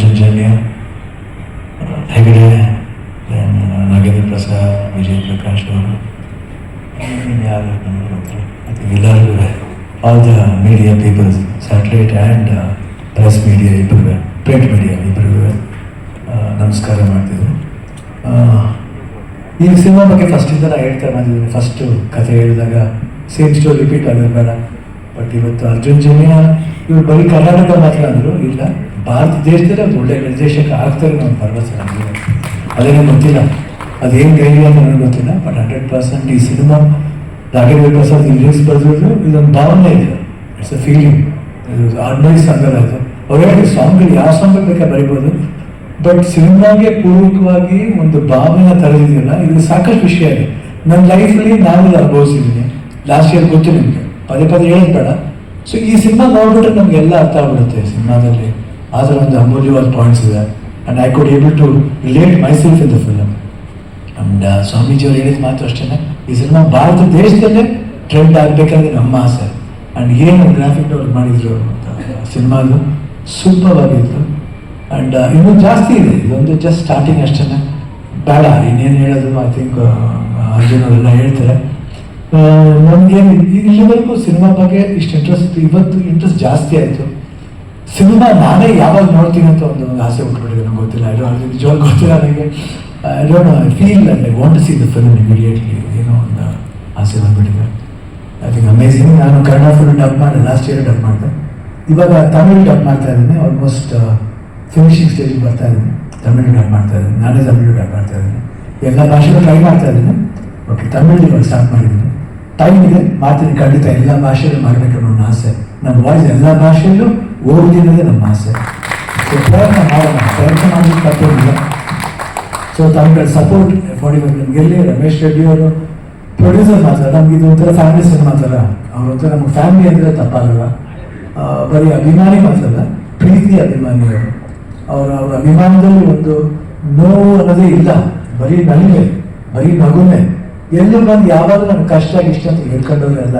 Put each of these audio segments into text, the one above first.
Panchajanya Hegde uh, Nagendra Prasad, Vijay Prakash ಅವರು. ಯಾರು ಎಲ್ಲರಿಗೂ all the media peoples satellite and press media ಇಬ್ಬರು ಪ್ರಿಂಟ್ ಮೀಡಿಯಾ ಇಬ್ಬರಿಗೂ ನಮಸ್ಕಾರ ಮಾಡ್ತಿದ್ರು. ಈ ಸಿನಿಮಾ ಬಗ್ಗೆ ಫಸ್ಟಿಂದ ನಾನು ಹೇಳ್ತಾ ಬಂದಿದ್ದೀನಿ. ಫಸ್ಟು ಕಥೆ ಹೇಳಿದಾಗ ಸೇಮ್ ಸ್ಟೋರಿ ರಿಪೀಟ್ ಆಗಿರ್ಬೇಡ. ಬಟ್ ಇವತ್ತು ಅರ್ಜುನ್ ಜನ್ಯ ಇವ್ರು ಬರೀ ಕರ್ನಾಟಕ ಮಾತ್ರ ಅಂದರು, ಇಲ್ಲ. ಭಾರತ ದೇಶದಲ್ಲಿ ಅದು ಒಳ್ಳೆ ನಿರ್ದೇಶಕ ಆಗ್ತಾರೆ ನಾವು ಭರವಸೆ ನನಗೆ ಅದೇನೋ ಗೊತ್ತಿಲ್ಲ. ಅದೇನು ಧೈರ್ಯ ಅಂತ ನನಗೆ ಗೊತ್ತಿಲ್ಲ ಬಟ್ ಹಂಡ್ರೆಡ್ ಪರ್ಸೆಂಟ್ ಈ ಸಿನಿಮಾ ರಾಘವೇಂದ್ರ ಪ್ರಸಾದ್ ಲಿರಿಕ್ಸ್ ಬರೆದಿದ್ರು ಇದೊಂದು ಭಾವನೆ ಇದೆ. It's a feeling ordinary song ಆಯಿತು ಇದು. ಅವ್ರು ಹೇಳಿ ಸಾಂಗ್ ಯಾವ ಸಾಂಗ್ ಬೇಕಾದ್ರೆ ಬರಿಬೋದು? ಬಟ್ ಸಿನಿಮಾಗೆ ಪೂರ್ವಕವಾಗಿ ಒಂದು ಭಾವನೆ ತರದಿದೆಯಲ್ಲ, ಇದು ಸಾಕಷ್ಟು ವಿಷಯ ಇದೆ. ನನ್ನ ಲೈಫಲ್ಲಿ ನಾನು ಅನುಭವಿಸಿದ್ದೀನಿ ಲಾಸ್ಟ್ ಇಯರ್ ಗೊತ್ತು ನಿಮಗೆ. ಪದೇ ಪದೇ ಹೇಳೋದು ಬೇಡ. ಸೊ ಈ ಸಿನಿಮಾ ನೋಡ್ಬಿಟ್ರೆ ನಮಗೆಲ್ಲ ಅರ್ಥ ಆಗ್ಬಿಡುತ್ತೆ ಸಿನಿಮಾದಲ್ಲಿ ಆ ಥರ ಒಂದು ಅಮೂಲ್ಯವಾದ ಪಾಯಿಂಟ್ಸ್ ಇದೆ. And I could able to relate myself in the film and Swamiji ಅವ್ರು ಹೇಳಿದ ಮಾತ್ರ ಅಷ್ಟೇ ಈ ಸಿನಿಮಾ ಭಾರತ ದೇಶದಲ್ಲೇ ಟ್ರೆಂಡ್ ಆಗಬೇಕಾದ್ರೆ ನಮ್ಮ ಆಸೆ. ಆ್ಯಂಡ್ ಏನು ಗ್ರಾಫಿಕ್ ಅವ್ರು ಮಾಡಿದ್ರು ಸಿನಿಮಾದು ಸೂಪರ್ ಆಗಿತ್ತು. ಆ್ಯಂಡ್ ಇನ್ನೂ ಜಾಸ್ತಿ ಇದೆ. ಇದೊಂದು ಜಸ್ಟ್ ಸ್ಟಾರ್ಟಿಂಗ್ ಅಷ್ಟೇ ಬೇಡ, ಇನ್ನೇನು ಹೇಳೋದು ಐ ಥಿಂಕ್ ಅರ್ಜುನ್ ಅವರೆಲ್ಲ ಹೇಳ್ತಾರೆ. ನನಗೆ ಇಲ್ಲಿವರೆಗೂ ಸಿನಿಮಾ ಬಗ್ಗೆ ಇಷ್ಟು ಇಂಟ್ರೆಸ್ಟ್ ಇವತ್ತು ಇಂಟ್ರೆಸ್ಟ್ ಜಾಸ್ತಿ ಆಯಿತು. ಸಿನಿಮಾ ನಾನೇ ಯಾವಾಗ ನೋಡ್ತೀನಿ ಅಂತ ಒಂದು ಆಸೆ ಹುಟ್ಟುಬಿಟ್ಟಿದೆ ನಂಗೆ ಗೊತ್ತಿಲ್ಲ. ಐ ಡೋಂಟ್ ನಿಜವಾಗ ಗೊತ್ತಿಲ್ಲ ನನಗೆ. I don't I feel I want see the film immediately ಏನೋ ಒಂದು ಆಸೆ ಬಂದ್ಬಿಟ್ಟಿದೆ. ಐ ಥಿಂಕ್ ಅಮೇಝಿಂಗ್ ನಾನು ಕನ್ನಡ ಫಿಲ್ಮ್ ಡಬ್ ಮಾಡಿದೆ. ಲಾಸ್ಟ್ ಇಯರ್ ಡಬ್ ಮಾಡಿದೆ. ಇವಾಗ ತಮಿಳ್ ಡಬ್ ಮಾಡ್ತಾ ಇದ್ದೀನಿ. ಆಲ್ಮೋಸ್ಟ್ ಫಿನಿಶಿಂಗ್ ಸ್ಟೇಜಿಗೆ ಬರ್ತಾ ಇದ್ದೀನಿ. ತಮಿಳು ಡಬ್ ಮಾಡ್ತಾ ಇದ್ದೀನಿ. ನಾನೇ ತಮಿಳು ಡಬ್ ಮಾಡ್ತಾ ಇದ್ದೀನಿ. ಎಲ್ಲ ಭಾಷೆಗಳು ಟ್ರೈ ಮಾಡ್ತಾ ಇದ್ದೀನಿ. ಓಕೆ ತಮಿಳ್ ಇವಾಗ ಸ್ಟಾರ್ಟ್ ಮಾಡಿದ್ದೀನಿ. ಟೈಮ್ ಇದೆ. ಮಾಡ್ತೀನಿ ಖಂಡಿತ ಎಲ್ಲ ಭಾಷೆಯಲ್ಲೂ ಮಾಡಬೇಕು ಅನ್ನೋ ಆಸೆ. ನಮ್ಮ ವಾಯ್ಸ್ ಎಲ್ಲ ಭಾಷೆಯಲ್ಲೂ ಓದಿ ಅನ್ನೋದೇ ನಮ್ಮ ಆಸೆ. ಸೊ ಪ್ರಯತ್ನ ಮಾಡೋಣ. ಪ್ರಯತ್ನ ಸೊ ತಮ್ಮ ಸಪೋರ್ಟ್ ಫೈವ್ ನಮಗೆಲ್ಲಿ ರಮೇಶ್ ರೆಡ್ಡಿ ಅವರು ಪ್ರೊಡ್ಯೂಸರ್ ಮಾತ್ರ ನಮ್ಗೆ ಇದು ಒಂಥರ ಫ್ಯಾಮಿಲಿ ಸಿನಿಮಾ ಥರ ಅವ್ರ ಒಂಥರ ನಮ್ಗೆ ಫ್ಯಾಮಿಲಿ ಅಂದರೆ ತಪ್ಪಾಗಲ್ಲ. ಬರೀ ಅಭಿಮಾನಿ ಮಾತ್ರ ಪ್ರೀತಿ ಅಭಿಮಾನಿ ಅವರು. ಅವರ ಅವರ ಅಭಿಮಾನದಲ್ಲಿ ಒಂದು ನೋವು ಅನ್ನೋದೇ ಇಲ್ಲ. ಬರೀ ನಲಿವೆ ಬರೀ ನಗುನೆ ಎಲ್ಲೂ ಬಂದು ಯಾವಾಗ ನನಗೆ ಕಷ್ಟ, ಇಷ್ಟ ಅಂತ ಹೇಳ್ಕೊಂಡವ್ರು ಅಲ್ಲ.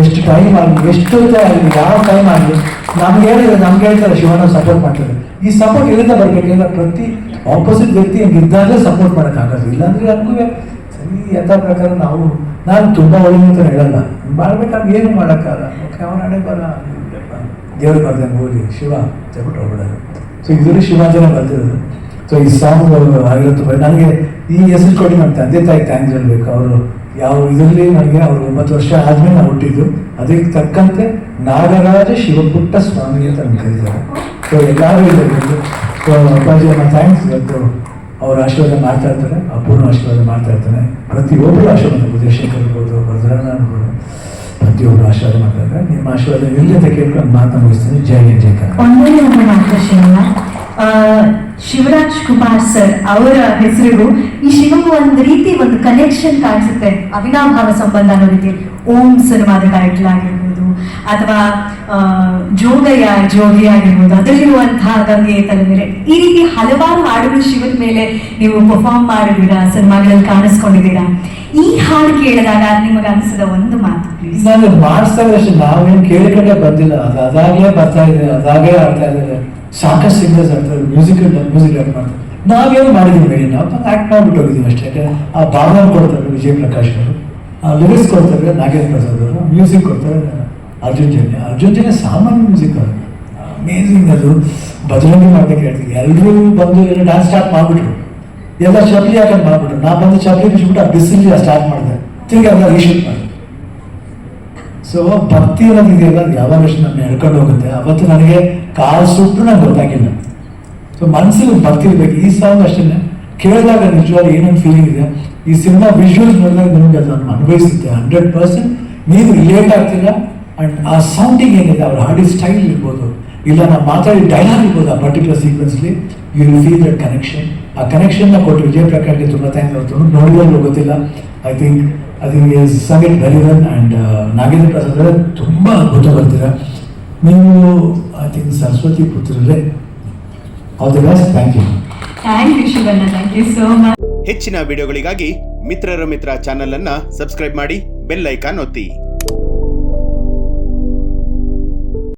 ಎಷ್ಟು ಟೈಮ್ ಆಗಲಿ ಎಷ್ಟು ಆಗಲಿ ಯಾವ ಟೈಮ್ ಆಗಲಿ ನಮ್ಗೆ ಹೇಳಿದ್ರೆ, ನಮ್ಗೆ ಹೇಳ್ತಾರೆ, ಶಿವಣ್ಣ ಸಪೋರ್ಟ್ ಮಾಡ್ತಾರೆ. ಈ ಸಪೋರ್ಟ್ ಎಲ್ಲಿಂದ ಬರ್ಬೇಕಿಲ್ಲ ಪ್ರತಿ ಆಪೋಸಿಟ್ ವ್ಯಕ್ತಿ ಹಂಗಿದ್ದಾಗಲೇ ಸಪೋರ್ಟ್ ಮಾಡೋಕ್ಕಾಗೋದು ಇಲ್ಲಾಂದ್ರೆ ನಮಗೂ ಸರಿ ಯಥ ಪ್ರಕಾರ ನಾವು, ನಾನು ತುಂಬ ಒಳ್ಳೆ ಅಂತ ಹೇಳಲ್ಲ. ಮಾಡ್ಬೇಕಾದ್ರೆ ಏನು ಮಾಡೋಕ್ಕಾಗಲ್ಲ. ಓಕೆ, ಅವನ ಹಣೆ ಬರ. ದೇವ್ರು ಬರ್ದಂಗೆ ಹೋಗಿ ಶಿವ ಹೇಳ್ಬಿಟ್ಟು ಹೋಗ್ಬಿಡೋದು ಸೊ ಇದರಲ್ಲಿ ಶಿವಾಜನ ಬರ್ತಿರೋದು ಸೊ ಈ ಸಾಂಗ್ ಆಗಿರುತ್ತೆ ನನಗೆ ಈ ಹೆಸರು ಕೊಡಿ ನಮ್ಮ ತಂದೆ ತಾಯಿ ಥ್ಯಾಂಕ್ಸ್ ಹೇಳಬೇಕು. ಅವರು ಯಾವ ಇದರಲ್ಲಿ ನನಗೆ ಅವರು ಒಂಬತ್ತು ವರ್ಷ ಆದ್ಮೇಲೆ ನಾವು ಹುಟ್ಟಿದ್ದು. ಅದಕ್ಕೆ ತಕ್ಕಂತೆ ನಾಗರಾಜ ಶಿವಪುಟ್ಟ ಸ್ವಾಮಿ ಅಂತ ನಮ್ಗೆ ಕರೀತಾರೆ. ಸೊ ಎಲ್ಲರೂ ಇದ್ದಾರೆ ಸೊ ಅಪ್ಪಾಜಿ ಅಮ್ಮ ಥ್ಯಾಂಕ್ಸ್ ಇವತ್ತು ಅವ್ರ ಆಶೀರ್ವಾದ ಮಾಡ್ತಾ ಇರ್ತಾರೆ. ಅಪೂರ್ಣ ಆಶೀರ್ವಾದ ಮಾಡ್ತಾ ಇರ್ತಾನೆ ಪ್ರತಿಯೊಬ್ಬರು ಆಶೀರ್ವಾದ ಶೇಖರ್ ಇರ್ಬೋದು ಭದ್ರಣ್ಣ ಇರ್ಬೋದು ಪ್ರತಿಯೊಬ್ಬರು ಆಶೀರ್ವಾದ ಮಾಡ್ತಾ ಇದ್ದಾರೆ. ನಿಮ್ಮ ಆಶೀರ್ವಾದ ಇರಲಿ ಅಂತ ಕೇಳ್ಕೊಂಡು ಮಾತನ್ನ ಮುಗಿಸ್ತೀನಿ. ಜೈ ಹಿಂದ್, ಜೈ ಕನ್ನಡ ಶಿವರಾಜ್ ಕುಮಾರ್ ಸರ್ ಅವರ ಹೆಸರಿಗೂ ಈ ಶಿವಗೂ ಒಂದು ರೀತಿ ಒಂದು ಕನೆಕ್ಷನ್ ಕಾಣಿಸುತ್ತೆ. ಅವಿನಾಭಾವ ಸಂಬಂಧ ಅನ್ನೋ ರೀತಿ. ಓಂ ಸಿನಿಮಾದ ಟೈಟ್ಲ್ ಆಗಿರ್ಬೋದು ಅಥವಾ ಜೋಗಯ ಜೋಗಿ ಆಗಿರ್ಬೋದು ಅದರಲ್ಲಿರುವಂತಹ ಗಂಗೆ ತಲೆಮೇಲೆ ಈ ರೀತಿ ಹಲವಾರು ಹಾಡುಗಳು ಶಿವನ ಮೇಲೆ ನೀವು ಪರ್ಫಾರ್ಮ್ ಮಾಡಿದ್ದೀರಾ ಸಿನಿಮಾಗಳಲ್ಲಿ ಕಾಣಿಸ್ಕೊಂಡಿದ್ದೀರಾ. ಈ ಹಾಡು ಕೇಳಿದಾಗ ನಿಮಗೆ ಅನಿಸಿದ ಒಂದು ಮಾತು ನಾನು ಮಾಡಿಸ್ತಾ ನಾವೇನು ಕೇಳಿಕೊಂಡೇ ಬಂದಿಲ್ಲ ಅದು ಅದಾಗಲೇ ಬರ್ತಾ ಇದೆ ಅದಾಗೇ ಆಡ್ತಾ ಇದ್ದಾರೆ. ಸಾಕಷ್ಟು ಸಿಂಗರ್ಸ್ ಆಡ್ತಾರೆ ಮ್ಯೂಸಿಕ್ ಮ್ಯೂಸಿಕ್ ಆಡ್ ಮಾಡ್ತಾರೆ. ನಾವೇನು ಮಾಡಿದ್ದೀವಿ ಹೇಳಿ, ನಾವು ಆ್ಯಕ್ಟ್ ಮಾಡಿಬಿಟ್ಟು ಹೋಗಿದ್ದೀವಿ ಅಷ್ಟೇ ಯಾಕೆ ಆ ಭಾವನೆ ಕೊಡ್ತಾರೆ ವಿಜಯ್ ಪ್ರಕಾಶ್ ಅವರು, ಆ ಲಿರಿಕ್ಸ್ ಕೊಡ್ತಾರೆ ನಾಗೇಂದ್ರ ಪ್ರಸಾದ್ ಅವರು ಮ್ಯೂಸಿಕ್ ಕೊಡ್ತಾರೆ ಅರ್ಜುನ್ ಜನ್ಯ. ಅರ್ಜುನ್ ಜನ್ಯ ಸಾಮಾನ್ಯ ಮ್ಯೂಸಿಕ್ ಅವರು. ಅಮೇಝಿಂಗ್ ಅದು. ಬಜರಂಗಿ ಮಾಡ್ಬೇಕು ಹೇಳ್ತೀವಿ ಎಲ್ಲರೂ ಬಂದು ಎಲ್ಲ ಡ್ಯಾನ್ಸ್ ಸ್ಟಾರ್ಟ್ ಮಾಡಿಬಿಟ್ರು. ಎಲ್ಲ ಚಪ್ಲಿ ಹಾಕೊಂಡು ಮಾಡಿಬಿಟ್ರು. ನಾ ಬಂದು ಚಪ್ಲಿ ಬಿಟ್ಬಿಟ್ಟು ಆ ಬಿಸಿಲು ಸ್ಟಾರ್ಟ್ ಮಾಡಿದೆ. ತಿರ್ಗಿ ಎಲ್ಲ ರೀಶೂಟ್ ಮಾಡಿದೆ. ಸೊ ಭಕ್ತಿ ಅನ್ನೋದು ಇದೆಯಲ್ಲ ಯಾವಾಗ ನನ್ನ ಎಳ್ಕೊಂಡು ಹೋಗುತ್ತೆ? ಅವತ್ತು ನನಗೆ ಕಾಲು ಸುಟ್ಟು ನಂಗೆ ಗೊತ್ತಾಗಿಲ್ಲ. ಸೊ ಮನಸ್ಸಿಗೆ ಬರ್ತಿರ್ಬೇಕು. ಈ ಸಾಂಗ್ ಅಷ್ಟೇ ಕೇಳಿದಾಗ ನಿಜವಾಗ್ಲೂ ಏನೊಂದು ಫೀಲಿಂಗ್ ಇದೆ? ಈ ಸಿನಿಮಾ ವಿಜುವಲ್ಸ್ ನೋಡಿದಾಗ ನಿಮಗೆ ಅದನ್ನು ಅನುಭವಿಸುತ್ತೆ. ಹಂಡ್ರೆಡ್ ಪರ್ಸೆಂಟ್ ನೀವು ರಿಲೇಟ್ ಆಗ್ತೀರಾ? ಅಂಡ್ ಆ ಸೌಂಡಿಂಗ್ ಏನಿದೆ, ಅವ್ರ ಹಾಡಿದ ಸ್ಟೈಲ್ ಇರ್ಬೋದು. ಇಲ್ಲ, ನಾವು ಮಾತಾಡಿ ಡೈಲಾಗ್ ಇರ್ಬೋದು ಆ particular ಸೀಕ್ವೆನ್ಸ್ಲಿ you will feel that connection ಆ ಕನೆಕ್ಷನ್ನ ಕೊಟ್ಟು ವಿಜಯ್ ಪ್ರಕಾಶ್ಗೆ ತುಂಬ ಥ್ಯಾಂಕ್ಸ್ ಅವ್ರು ಗೊತ್ತಿಲ್ಲ. I think I think is well and Nagendra Prasad ತುಂಬ ಅದ್ಭುತ ಬರ್ತೀರಾ? ನೀವು I think Saraswati ಪುತ್ರರೇ all the best thank you thank you Shivanna thank you so much ಹೆಚ್ಚಿನ ವಿಡಿಯೋಗಳಿಗಾಗಿ ಮಿತ್ರರ ಮಿತ್ರ ಚಾನೆಲ್ ಅನ್ನ ಸಬ್ಸ್ಕ್ರೈಬ್ ಮಾಡಿ ಬೆಲ್ ಐಕಾನ್ ಒತ್ತಿ.